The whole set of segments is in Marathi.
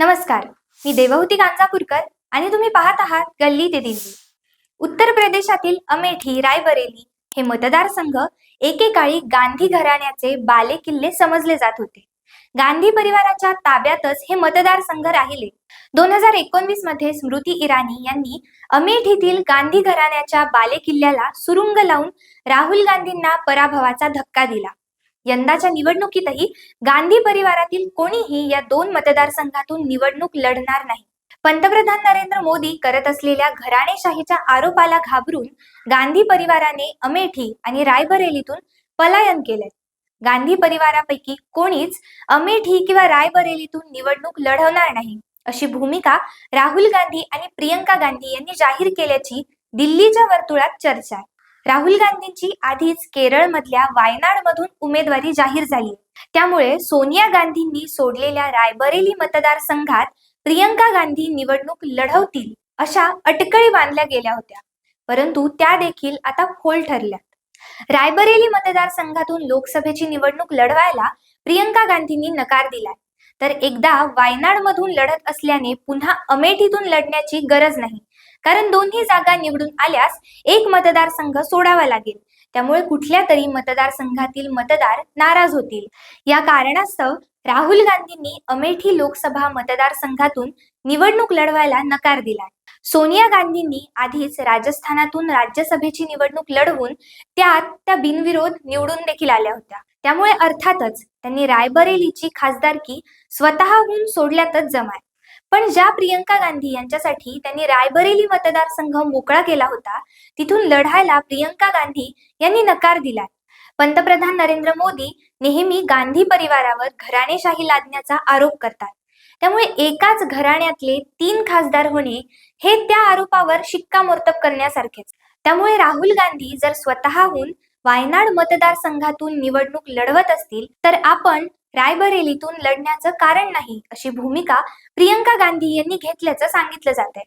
नमस्कार. मी देवहूती गांजापूरकर आणि तुम्ही पाहत आहात गल्ली ते दिल्ली. उत्तर प्रदेशातील अमेठी रायबरेली हे मतदारसंघ एकेकाळी गांधी घराण्याचे बाले किल्ले समजले जात होते. गांधी परिवाराच्या ताब्यातच हे मतदारसंघ राहिले. दोन हजार एकोणवीसमध्ये स्मृती इराणी यांनी अमेठीतील गांधी घराण्याच्या बाले किल्ल्याला सुरुंग लावून राहुल गांधींना पराभवाचा धक्का दिला. यंदाच्या निवडणुकीतही गांधी परिवारातील कोणीही या दोन मतदारसंघातून निवडणूक लढणार नाही. पंतप्रधान नरेंद्र मोदी करत असलेल्या घराणेशाहीच्या आरोपाला घाबरून गांधी परिवाराने अमेठी आणि रायबरेलीतून पलायन केले गांधी परिवारापैकी कोणीच अमेठी किंवा रायबरेलीतून निवडणूक लढवणार नाही अशी भूमिका राहुल गांधी आणि प्रियंका गांधी यांनी जाहीर केल्याची दिल्लीच्या वर्तुळात चर्चा आहे. राहुल गांधींची आधीच केरळमधल्या वायनाड मधून उमेदवारी जाहीर झाली. त्यामुळे सोनिया गांधींनी सोडलेल्या रायबरेली मतदारसंघात प्रियंका गांधी निवडणूक लढवतील अशा अटकळी बांधल्या गेल्या होत्या. परंतु त्या देखील आता खोल ठरल्या रायबरेली मतदारसंघातून लोकसभेची निवडणूक लढवायला प्रियंका गांधींनी नकार दिलाय. तर एकदा वायनाड मधून लढत असल्याने पुन्हा अमेठीतून लढण्याची गरज नाही. कारण दोन्ही जागा निवडून आल्यास एक मतदारसंघ सोडावा लागेल. त्यामुळे कुठल्या तरी मतदारसंघातील मतदार नाराज होतील. या कारणास्तव राहुल गांधींनी अमेठी लोकसभा मतदारसंघातून निवडणूक लढवायला नकार दिलाय सोनिया गांधींनी आधीच राजस्थानातून राज्यसभेची निवडणूक लढवून त्यात त्या बिनविरोध निवडून देखील आल्या होत्या. त्यामुळे अर्थातच त्यांनी रायबरेलीची खासदारकी स्वतःहून सोडल्यातच जमाय पण ज्या प्रियंका गांधी यांच्यासाठी त्यांनी रायबरेली मतदारसंघ मोकळा केला होता तिथून लढायला प्रियंका गांधी यांनी नकार दिलाय. पंतप्रधान नरेंद्र मोदी नेहमी गांधी परिवारावर घराणेशाही लादण्याचा आरोप करतात. त्यामुळे एकाच घराण्यातले तीन खासदार होणे हे त्या आरोपावर शिक्कामोर्तब करण्यासारखेच. त्यामुळे राहुल गांधी जर स्वतःहून वायनाड मतदारसंघातून निवडणूक लढवत असतील तर आपण रायबरेलीतून लढण्याचं कारण नाही अशी भूमिका प्रियंका गांधी यांनी घेतल्याचं सांगितलं जात आहे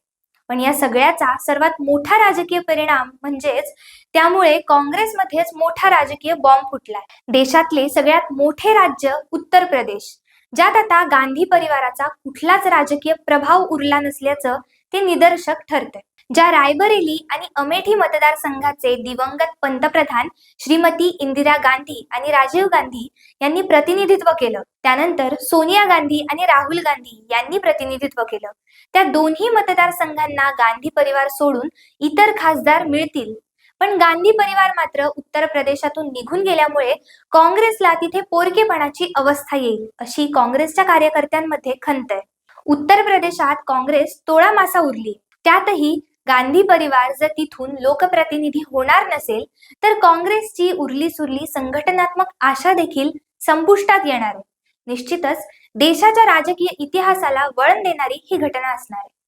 पण या सगळ्याचा सर्वात मोठा राजकीय परिणाम म्हणजेच त्यामुळे काँग्रेसमध्येच मोठा राजकीय बॉम्ब फुटलाय. देशातले सगळ्यात मोठे राज्य उत्तर प्रदेश. ज्यात आता गांधी परिवाराचा कुठलाच राजकीय प्रभाव उरला नसल्याचं ते निदर्शक ठरतंय. ज्या रायबरेली आणि अमेठी मतदारसंघाचे दिवंगत पंतप्रधान श्रीमती इंदिरा गांधी आणि राजीव गांधी यांनी प्रतिनिधित्व केलं. त्यानंतर सोनिया गांधी आणि राहुल गांधी यांनी प्रतिनिधित्व केलं. त्या दोन्ही मतदारसंघांना गांधी परिवार सोडून इतर खासदार मिळतील. पण गांधी परिवार मात्र उत्तर प्रदेशातून निघून गेल्यामुळे काँग्रेसला तिथे पोरकेपणाची अवस्था येईल अशी काँग्रेसच्या कार्यकर्त्यांमध्ये खंत आहे. उत्तर प्रदेशात काँग्रेस तोळा मासा उरली त्यातही गांधी परिवार जर तिथून लोकप्रतिनिधी होणार नसेल तर काँग्रेसची उरली सुरली संघटनात्मक आशा देखील संपुष्टात येणार आहे. निश्चितच देशाच्या राजकीय इतिहासाला वळण देणारी ही घटना असणार आहे.